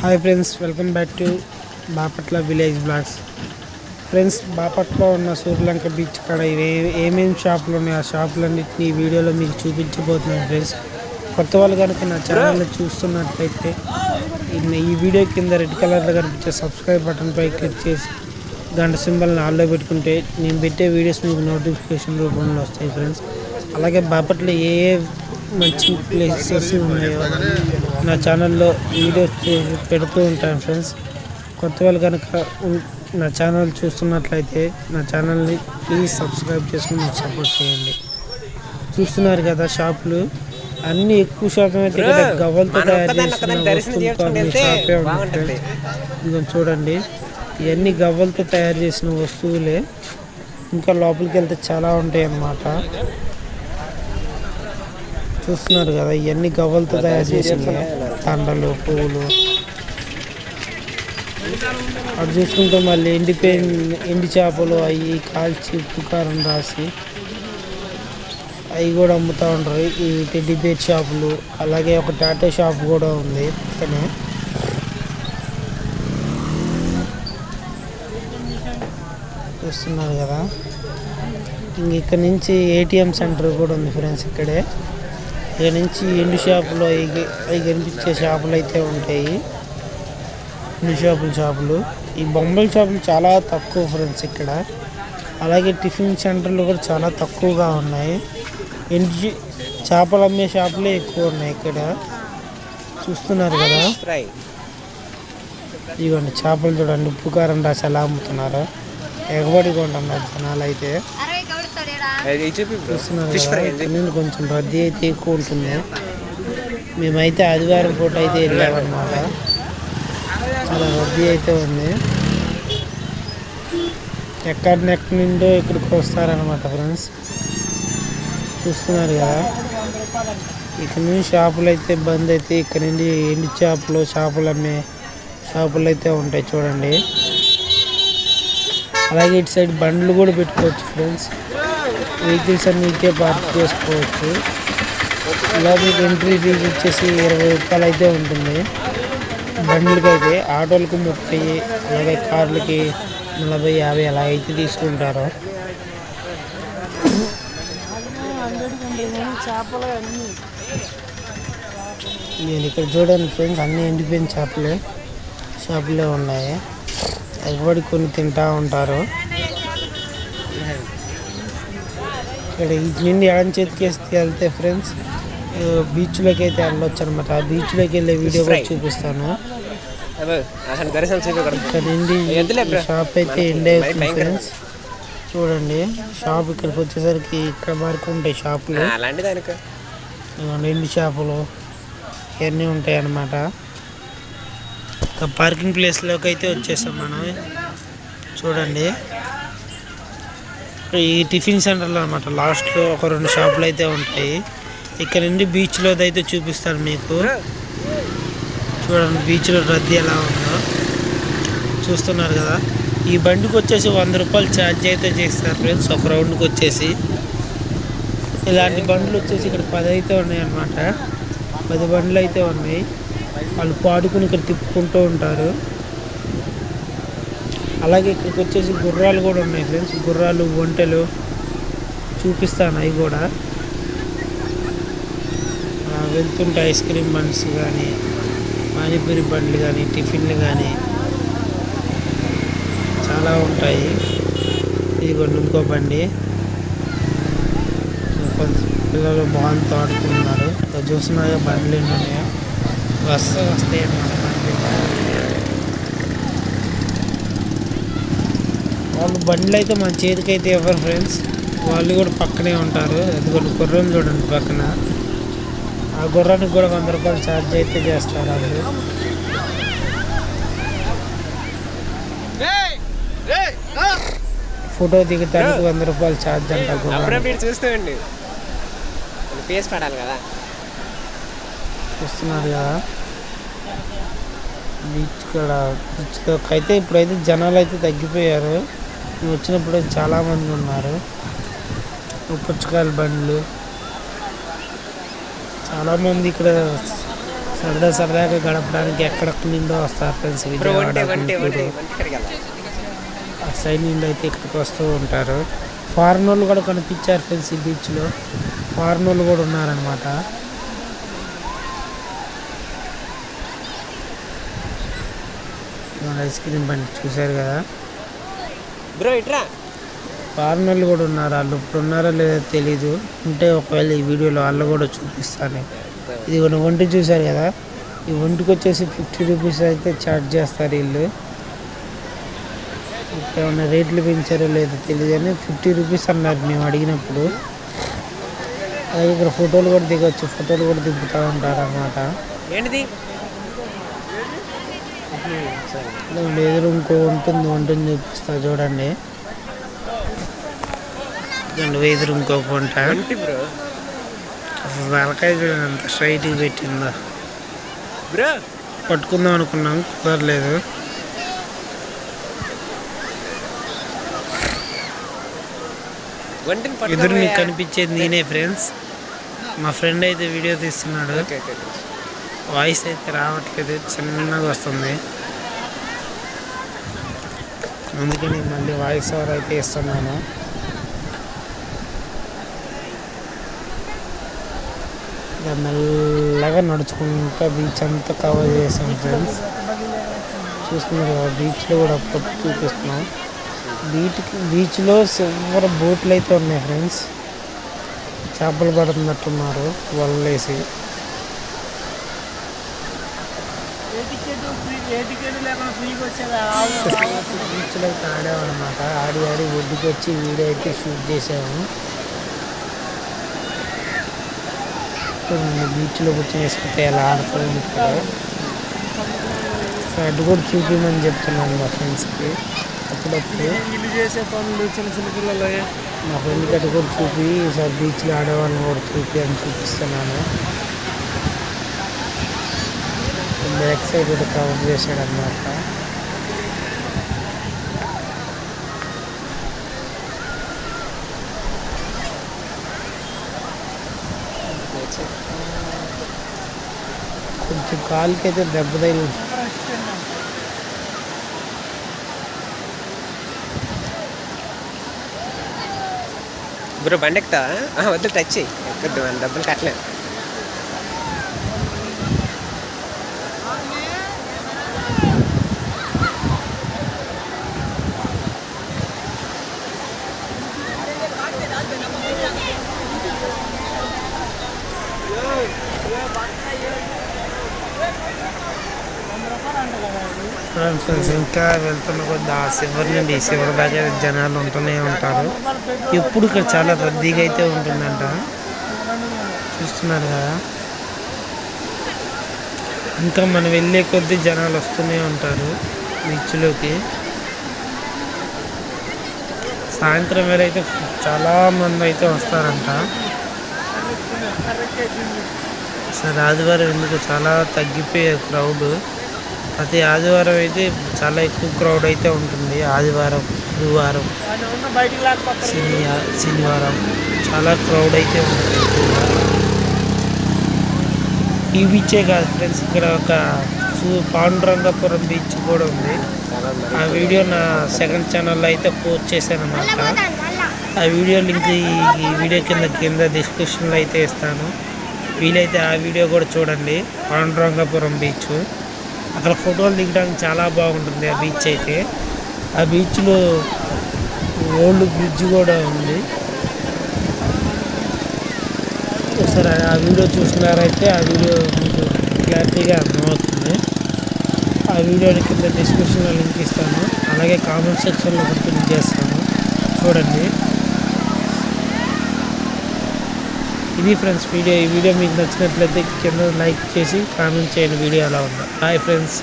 Hi friends welcome back to Bapatla village blogs friends Bapatla ఉన్న Suryalanka beach కాడ ఇవి ఏమేమి షాపులు ఉన్నాయి ఆ షాపులన్నింటినీ ఈ వీడియోలో మీకు చూపించబోతున్నాను ఫ్రెండ్స్ కొత్త వాళ్ళు కనుక నా ఛానల్లో చూస్తున్నట్లయితే ఈ- వీడియో కింద రెడ్ కలర్లో కనిపించే సబ్స్క్రైబ్ బటన్పై క్లిక్ చేసి గంట సింబల్ని ఆల్లో పెట్టుకుంటే నేను పెట్టే వీడియోస్ మీకు నోటిఫికేషన్ రూపంలో వస్తాయి ఫ్రెండ్స్ అలాగే బాపట్ల ఏ ఏ మంచి ప్లేసెస్ ఉన్నాయో నా ఛానల్లో వీడియోస్ పెడుతూ ఉంటాను ఫ్రెండ్స్. కొత్త వాళ్ళు కనుక నా ఛానల్ చూస్తున్నట్లయితే నా ఛానల్ని ప్లీజ్ సబ్స్క్రైబ్ చేసుకుని నాకు సపోర్ట్ చేయండి. చూస్తున్నారు కదా షాపులు. అన్ని ఎక్కువ శాతం అయితే గవ్వలతో తయారు చేసిన వస్తువులు షాపే ఇదిగో చూడండి. ఇవన్నీ గవ్వలతో తయారు చేసిన వస్తువులే. ఇంకా లోపలికి వెళ్తే చాలా ఉంటాయి అన్నమాట చూస్తున్నారు కదా ఇవన్నీ గవ్వలతో తయారు చేసినవి దండలు పువ్వులు అటు చూసుకుంటే మళ్ళీ ఎండిపోయిన ఎండి చేపలు అవి కాల్చి ఉప్పు కారం రాసి అవి కూడా అమ్ముతూ ఉంటారు. ఈ టెడ్డీ బేర్ షాపులు అలాగే ఒక టాటో షాప్ కూడా ఉంది పక్కనే. చూస్తున్నారు కదా. ఇంక ఇక్కడ నుంచి ఏటీఎం సెంటర్ కూడా ఉంది ఫ్రెండ్స్ ఇక్కడే. ఇక్కడ నుంచి ఎండు షాపులు అవి అవి కనిపించే షాపులు అయితే ఉంటాయి. ఎండు షాపుల షాపులు. ఈ బొమ్మల షాపులు చాలా తక్కువ ఫ్రెండ్స్ ఇక్కడ. అలాగే టిఫిన్ సెంటర్లు కూడా చాలా తక్కువగా ఉన్నాయి. ఎండు చేపలు అమ్మే షాపులే ఎక్కువ ఉన్నాయి ఇక్కడ. చూస్తున్నారు కదా? ఫ్రై ఇదిగోండి చేపలు చూడండి. ఉప్పు కారం రాసి ఎలా అమ్ముతున్నారు. ఎగబడి కొంటున్నారు జనాలు అయితే. నుండి కొంచెం రద్దీ అయితే ఎక్కువ ఉంటుంది మేమైతే ఆదివారం పూట అయితే వెళ్ళామన్నమాట. చాలా రద్దీ అయితే ఉంది. ఎక్కడినెక్కడి నుండో ఇక్కడికి వస్తారనమాట ఫ్రెండ్స్. చూస్తున్నారు కదా. ఇక్కడ నుండి షాపులు అయితే బంద్ అయితే ఇక్కడ నుండి ఎండి చేపలు చేపలు అమ్మే షాపులు అయితే ఉంటాయి చూడండి. అలాగే ఇటు సైడ్ బండ్లు కూడా పెట్టుకోవచ్చు ఫ్రెండ్స్. వెహికల్స్ అన్ని పార్క్ చేసుకోవచ్చు. ఇలా మీకు ఎంట్రీ ఫీజు వచ్చేసి ఇరవై రూపాయలు అయితే ఉంటుంది. బండ్లకి అయితే ఆటోలకు ముప్పై అలాగే కార్లకి నలభై యాభై అలా అయితే తీసుకుంటారు. నేను ఇక్కడ చూడండి ఫ్రెండ్స్ అన్ని ఎండిపోయిన చేపలే. షాపులే ఉన్నాయి. ఎగబడి కొన్ని తింటా ఉంటారు. ఇక్కడ ఇటు నుండి ఎడం చేతికి వేస్తే వెళ్తే ఫ్రెండ్స్ బీచ్లోకి అయితే వెళ్ళొచ్చు అనమాట ఆ బీచ్లోకి వెళ్ళే వీడియో కూడా చూపిస్తాను. ఇక్కడ నుండి ఈ? షాప్ అయితే ఎండ్ అవుతుంది. ఫ్రెండ్స్ చూడండి షాప్ ఇక్కడికి వచ్చేసరికి ఇక్కడ వరకు ఉంటాయి షాపులు ఎండు చేపలు ఇవన్నీ ఉంటాయి అన్నమాట. ఇంకా పార్కింగ్ ప్లేస్లోకి అయితే వచ్చేసాం మనం. చూడండి. ఈ టిఫిన్ సెంటర్లో అనమాట లాస్ట్లో ఒక రెండు షాపులు అయితే ఉంటాయి. ఇక్కడ నుండి బీచ్లో అయితే చూపిస్తాను మీకు. చూడండి బీచ్లో రద్దీ ఎలా ఉందో. చూస్తున్నారు కదా. ఈ బండికి వచ్చేసి వంద రూపాయలు ఛార్జ్ అయితే చేస్తారు ఫ్రెండ్స్ ఒక రౌండ్కి వచ్చేసి. ఇలాంటి బండ్లు వచ్చేసి ఇక్కడ పది అయితే ఉన్నాయి అన్నమాట. పది బండ్లు అయితే ఉన్నాయి. వాళ్ళు పాడుకుని ఇక్కడ తిప్పుకుంటూ ఉంటారు. అలాగే ఇక్కడికి వచ్చేసి గుర్రాలు కూడా ఉన్నాయి ఫ్రెండ్స్. గుర్రాలు ఒంటెలు చూపిస్తాను అవి కూడా. వెళ్తుంటే ఐస్ క్రీమ్ బండ్స్ కానీ పానీపూరి బండ్లు కానీ టిఫిన్లు కానీ చాలా ఉంటాయి. ఇదిగోండి ఇంకో బండి. కొంత పిల్లలు బాగుంది ఆడుకుంటున్నారు. ఇక్కడ బండ్లు ఎన్ని ఉన్నాయో. వస్తే వస్తాయి అన్నమాట బండ్లు వాళ్ళు బండ్లు అయితే మన చేతికి అయితే ఇవ్వరు ఫ్రెండ్స్. వాళ్ళు కూడా పక్కనే ఉంటారు. ఎందుకంటే గుర్రం చూడండి పక్కన. ఆ గుర్రానికి కూడా వంద రూపాయలు ఛార్జ్ అయితే చేస్తారు వాళ్ళు. ఫోటో దిగటానికి వంద రూపాయలు ఛార్జ్ అంట చూస్తామండి. పడాలి కదా. చూస్తున్నారు కదా. బీచ్ కూడా బీచ్లోకి అయితే ఇప్పుడైతే జనాలు అయితే తగ్గిపోయారు. వచ్చినప్పుడు చాలా మంది ఉన్నారు. పుచ్చకాయల బండ్లు. చాలామంది ఇక్కడ సరదా సరదాగా గడపడానికి ఎక్కడెక్కడి నుండో వస్తారు ఫ్రెండ్స్. విజయవాడ ఆ సైడ్ నుండి అయితే ఇక్కడికి వస్తూ ఉంటారు. ఫారెన్ వాళ్ళు కూడా కనిపించారు ఫ్రెండ్స్ ఈ బీచ్లో ఫారెన్ వాళ్ళు కూడా ఉన్నారనమాట ఐస్ క్రీమ్ బండి చూశారు కదా. బ్రో ఇట్రా. వాళ్ళు కూడా ఉన్నారు వాళ్ళు. ఇప్పుడు ఉన్నారో లేదో తెలీదు. ఉంటే ఒకవేళ ఈ వీడియోలో వాళ్ళు కూడా చూపిస్తాను ఇది కొన్ని ఒంటి చూశారు కదా? ఈ ఒంటికి వచ్చేసి ఫిఫ్టీ రూపీస్ అయితే ఛార్జ్ చేస్తారు వీళ్ళు. ఏమన్నా రేట్లు పెంచారో లేదో తెలియదు కానీ ఫిఫ్టీ రూపీస్ అన్నారు మేము అడిగినప్పుడు. అలాగే ఇక్కడ ఫోటోలు కూడా దిగొచ్చు. ఫోటోలు కూడా దిగుతూ ఉంటారు అన్నమాట ఏంటిది? ఎదురు ఇంకో ఉంటుంది ఉంటుంది చూపిస్తా చూడండి. వంట వంటి బ్రో? వెలకాయ చూడండి అంత స్ట్రైట్గా పెట్టిందో. పట్టుకుందాం అనుకున్నాం కుదరలేదు. ఎదురు మీకు. కనిపించేది నేనే ఫ్రెండ్స్. మా ఫ్రెండ్ అయితే వీడియో తీస్తున్నాడు. వాయిస్ అయితే రావట్లేదు చిన్నగా వస్తుంది. అందుకే నేను మళ్ళీ వాయిస్ ఓవర్ అయితే ఇస్తున్నాను. ఇక మెల్లగా నడుచుకుంటా బీచ్ అంతా కవర్ చేసాం ఫ్రెండ్స్ చూస్తున్నారు కదా బీచ్లో కూడా అప్పుడప్పుడు చూపిస్తున్నాం. బీచ్కి బీచ్లో సిల్వర్ బోట్లు అయితే ఉన్నాయి ఫ్రెండ్స్ చేపలు పడుతున్నట్టున్నారు వలలేసి. బీచ్లో అయితే ఆడామన్నమాట ఆడి ఆడి ఒడ్డుకి వచ్చి వీడియో అయితే షూట్ చేసాము. చూడండి బీచ్లో కూర్చొని వేసుకుంటే ఎలా ఆడుతూ ఉంటారు సో అటు కూడా చూపించమని చెప్తున్నాను మా ఫ్రెండ్స్కి. అప్పుడప్పుడు చేసే పనులు చిన్న చిన్న పిల్లలు మా ఫ్రెండ్కి అటు కూడా చూపి ఈసారి బీచ్లో ఆడేవాళ్ళని కూడా చూపి అని చూపిస్తున్నాను. బ్యాక్ సైడ్ కూడా కవర్ చేశాడు అనమాట కొంచెం కాలుకి అయితే దెబ్బ తగిలి బ్రో బండి ఎక్కుతా వద్దు టచ్ చేయి ఎక్కద్దు మన డబ్బులు కట్టలేదు ఫ్రెండ్స్ ఇంకా వెళ్తున్న కొద్ది ఆ శివరి నుండి ఈ శివరి దాకా జనాలు ఉంటూనే ఉంటారు. ఎప్పుడు ఇక్కడ చాలా రద్దీగా అయితే ఉంటుందంట. చూస్తున్నారు కదా? ఇంకా మనం వెళ్ళే కొద్దీ జనాలు వస్తూనే ఉంటారు బీచ్లోకి. సాయంత్రం వేళ అయితే చాలా మంది అయితే వస్తారంట. సరే ఆదివారం ఎందుకు? చాలా తగ్గిపోయే క్రౌడ్ ప్రతి ఆదివారం అయితే చాలా ఎక్కువ క్రౌడ్ అయితే ఉంటుంది. ఆదివారం గురువారం శని శనివారం చాలా క్రౌడ్ అయితే ఉంటుంది. ఈ బీచే కాదు ఫ్రెండ్స్ ఇక్కడ ఒక పాండురంగపురం బీచ్ కూడా ఉంది. ఆ వీడియో నా సెకండ్ ఛానల్లో అయితే పోస్ట్ చేశాను అన్నమాట ఆ వీడియో లింక్ ఈ ఈ వీడియో కింద కింద డిస్క్రిప్షన్లో అయితే ఇస్తాను. వీలైతే ఆ వీడియో కూడా చూడండి. పాండురంగపురం బీచ్ అక్కడ ఫోటోలు దిగడానికి చాలా బాగుంటుంది ఆ బీచ్ అయితే. ఆ బీచ్లో ఓల్డ్ బ్రిడ్జ్ కూడా ఉంది. ఒకసారి ఆ వీడియో చూసినారైతే ఆ వీడియో మీకు క్లారిటీగా అర్థమవుతుంది. ఆ వీడియోని కింద డిస్క్రిప్షన్లో లింక్ ఇస్తాను. అలాగే కామెంట్ సెక్షన్లో కూడా చేస్తాను. చూడండి. ఇది ఫ్రెండ్స్ వీడియో ఈ వీడియో మీకు నచ్చినట్లయితే కింద లైక్ చేసి కామెంట్ చేయండి. వీడియో ఎలా ఉందో. Hi friends